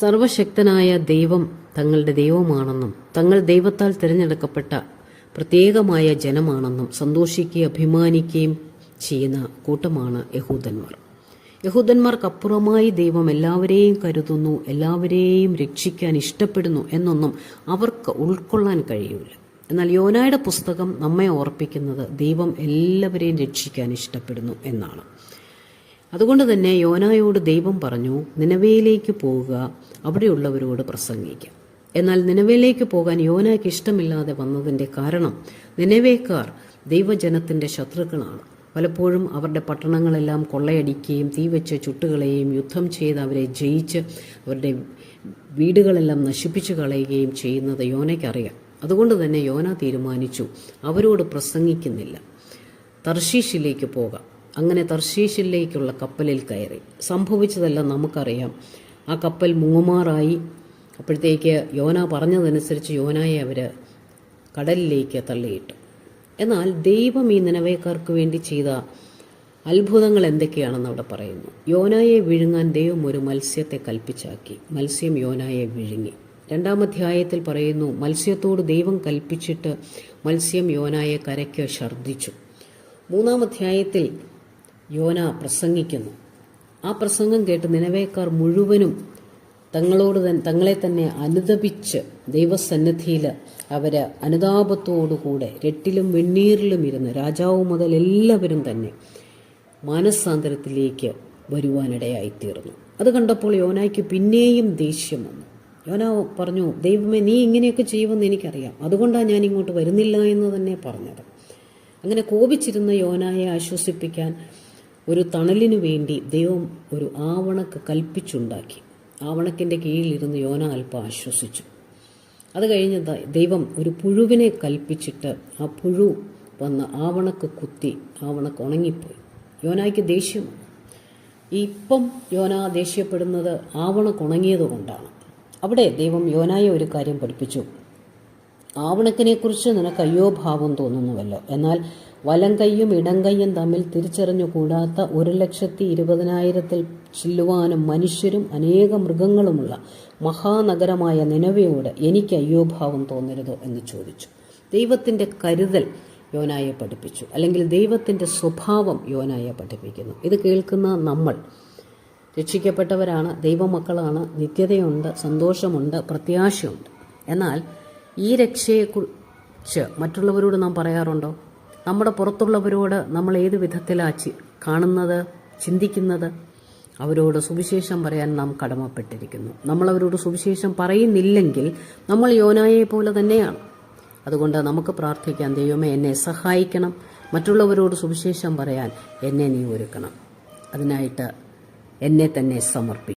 സർവശക്തനായ ദൈവം തങ്ങളുടെ ദൈവമാണെന്നും തങ്ങൾ ദൈവത്താൽ തിരഞ്ഞെടുക്കപ്പെട്ട പ്രത്യേകമായ ജനമാണെന്നും സന്തോഷിക്കുകയും അഭിമാനിക്കുകയും ചെയ്യുന്ന കൂട്ടമാണ് യഹൂദന്മാർ. യഹൂദന്മാർക്കപ്പുറമായി ദൈവം എല്ലാവരെയും കരുതുന്നു എല്ലാവരെയും രക്ഷിക്കാൻ ഇഷ്ടപ്പെടുന്നു എന്നൊന്നും അവർക്ക് ഉൾക്കൊള്ളാൻ കഴിയില്ല എന്നാൽ യോനായുടെ പുസ്തകം നമ്മെ ഓർപ്പിക്കുന്നത് ദൈവം എല്ലാവരെയും രക്ഷിക്കാൻ ഇഷ്ടപ്പെടുന്നു എന്നാണ്. അതുകൊണ്ട് തന്നെ യോനായോട് ദൈവം പറഞ്ഞു നിലവയിലേക്ക് പോവുക അവിടെയുള്ളവരോട് പ്രസംഗിക്കുക എന്നാൽ നിലവയിലേക്ക് പോകാൻ യോനയ്ക്ക് ഇഷ്ടമില്ലാതെ വന്നതിന്റെ കാരണം നിലവേക്കാർ ദൈവജനത്തിന്റെ ശത്രുക്കളാണ്. പലപ്പോഴും അവരുടെ പട്ടണങ്ങളെല്ലാം കൊള്ളയടിക്കുകയും തീവച്ച് ചുട്ടുകളെയും യുദ്ധം ചെയ്ത് അവരെ ജയിച്ച് അവരുടെ വീടുകളെല്ലാം നശിപ്പിച്ചു കളയുകയും ചെയ്യുന്നത് യോനയ്ക്കറിയാം. അതുകൊണ്ട് തന്നെ യോന തീരുമാനിച്ചു അവരോട് പ്രസംഗിക്കുന്നില്ല. തർശീഷിലേക്ക് പോകാം. അങ്ങനെ തർശീഷിലേക്കുള്ള കപ്പലിൽ കയറി. സംഭവിച്ചതെല്ലാം നമുക്കറിയാം. ആ കപ്പൽ മുങ്ങുമാറായി. അപ്പോഴത്തേക്ക് യോന പറഞ്ഞതനുസരിച്ച് യോനയെ അവർ കടലിലേക്ക് തള്ളിയിട്ടു. എന്നാൽ ദൈവം ഈ നിലവേക്കാർക്ക് വേണ്ടി ചെയ്ത അത്ഭുതങ്ങൾ എന്തൊക്കെയാണെന്ന് അവിടെ പറയുന്നു. യോനായെ വിഴുങ്ങാൻ ദൈവം ഒരു മത്സ്യത്തെ കൽപ്പിച്ചാക്കി. മത്സ്യം യോനായെ വിഴുങ്ങി. രണ്ടാമധ്യായത്തിൽ പറയുന്നു മത്സ്യത്തോട് ദൈവം കൽപ്പിച്ചിട്ട് മത്സ്യം യോനായെ കരയ്ക്ക് ഛർദ്ദിച്ചു. മൂന്നാം അധ്യായത്തിൽ യോന പ്രസംഗിക്കുന്നു. ആ പ്രസംഗം കേട്ട് നിലവേക്കാർ മുഴുവനും തങ്ങളോട് തങ്ങളെ തന്നെ അനുദപിച്ച് ദൈവസന്നിധിയിൽ അവർ അനുതാപത്തോടുകൂടെ രട്ടിലും വെണ്ണീറിലും ഇരുന്ന് രാജാവ് മുതൽ എല്ലാവരും തന്നെ മാനസാന്തരത്തിലേക്ക് വരുവാനിടയായിത്തീർന്നു. അത് കണ്ടപ്പോൾ യോനായ്ക്ക് പിന്നെയും ദേഷ്യം വന്നു. യോന പറഞ്ഞു ദൈവമേ നീ ഇങ്ങനെയൊക്കെ ചെയ്യുമെന്ന് എനിക്കറിയാം. അതുകൊണ്ടാണ് ഞാൻ ഇങ്ങോട്ട് വരുന്നില്ല എന്ന് തന്നെ പറഞ്ഞത്. അങ്ങനെ കോപിച്ചിരുന്ന യോനായെ ആശ്വസിപ്പിക്കാൻ ഒരു തണലിനു വേണ്ടി ദൈവം ഒരു ആവണക്ക് കൽപ്പിച്ചുണ്ടാക്കി. ആവണക്കിന്റെ കീഴിലിരുന്ന് യോന അല്പം ആശ്വസിച്ചു. അത് കഴിഞ്ഞ് ദൈവം ഒരു പുഴുവിനെ കൽപ്പിച്ചിട്ട് ആ പുഴു വന്ന് ആവണക്ക് കുത്തി ആവണക്ക് ഉണങ്ങിപ്പോയി. യോനായ്ക്ക് ദേഷ്യം ഇപ്പം യോന ദേഷ്യപ്പെടുന്നത് ആവണക്ക് ഉണങ്ങിയത് കൊണ്ടാണ് അവിടെ ദൈവം യോനായെ ഒരു കാര്യം പഠിപ്പിച്ചു. ആവണക്കിനെക്കുറിച്ച് നിനക്ക് അയ്യോ ഭാവം തോന്നുന്നുവല്ലോ. എന്നാൽ വലം കൈയും ഇടം കൈയും തമ്മിൽ തിരിച്ചറിഞ്ഞുകൂടാത്ത ഒരു ലക്ഷത്തി ഇരുപതിനായിരത്തിൽ ചില്ലുവാനും മനുഷ്യരും അനേക മൃഗങ്ങളുമുള്ള മഹാനഗരമായ നിലവയോട് എനിക്ക് അയ്യോ ഭാവം തോന്നരുതോ എന്ന് ചോദിച്ചു. ദൈവത്തിന്റെ കരുതൽ യോനായെ പഠിപ്പിച്ചു. അല്ലെങ്കിൽ ദൈവത്തിന്റെ സ്വഭാവം യോനായെ പഠിപ്പിക്കുന്നു. ഇത് കേൾക്കുന്ന നമ്മൾ രക്ഷിക്കപ്പെട്ടവരാണ് ദൈവമക്കളാണ് നിത്യതയുണ്ട് സന്തോഷമുണ്ട് പ്രത്യാശയുണ്ട്. എന്നാൽ ഈ രക്ഷയെക്കുറിച്ച് മറ്റുള്ളവരോട് നാം പറയാറുണ്ടോ? നമ്മുടെ പുറത്തുള്ളവരോട് നമ്മൾ ഏത് വിധത്തിലാണ് കാണുന്നത് ചിന്തിക്കുന്നത്? അവരോട് സുവിശേഷം പറയാൻ നാം കടമപ്പെട്ടിരിക്കുന്നു. നമ്മളവരോട് സുവിശേഷം പറയുന്നില്ലെങ്കിൽ നമ്മൾ യോനായെ പോലെ തന്നെയാണ്. അതുകൊണ്ട് നമുക്ക് പ്രാർത്ഥിക്കാം ദൈവമേ എന്നെ സഹായിക്കണം. മറ്റുള്ളവരോട് സുവിശേഷം പറയാൻ എന്നെ നീ ഒരുക്കണം. അതിനായിട്ട് എന്നെ തന്നെ സമർപ്പിക്കും